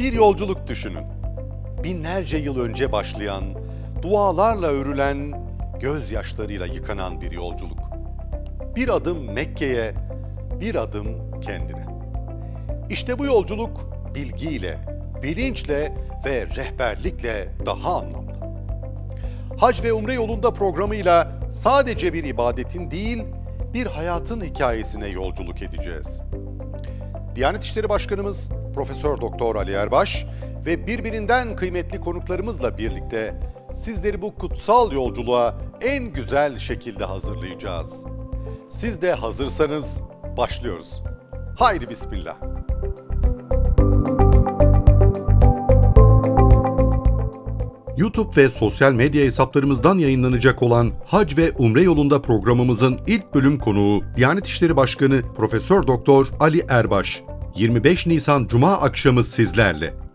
Bir yolculuk düşünün. Binlerce yıl önce başlayan, dualarla örülen, gözyaşlarıyla yıkanan bir yolculuk. Bir adım Mekke'ye, bir adım kendine. İşte bu yolculuk bilgiyle, bilinçle ve rehberlikle daha anlamlı. Hac ve Umre yolunda programıyla sadece bir ibadetin değil, bir hayatın hikayesine yolculuk edeceğiz. Diyanet İşleri Başkanımız Profesör Doktor Ali Erbaş ve birbirinden kıymetli konuklarımızla birlikte sizleri bu kutsal yolculuğa en güzel şekilde hazırlayacağız. Siz de hazırsanız başlıyoruz. Haydi bismillah. YouTube ve sosyal medya hesaplarımızdan yayınlanacak olan Hac ve Umre yolunda programımızın ilk bölüm konuğu Diyanet İşleri Başkanı Profesör Doktor Ali Erbaş. 25 Nisan Cuma akşamı sizlerle.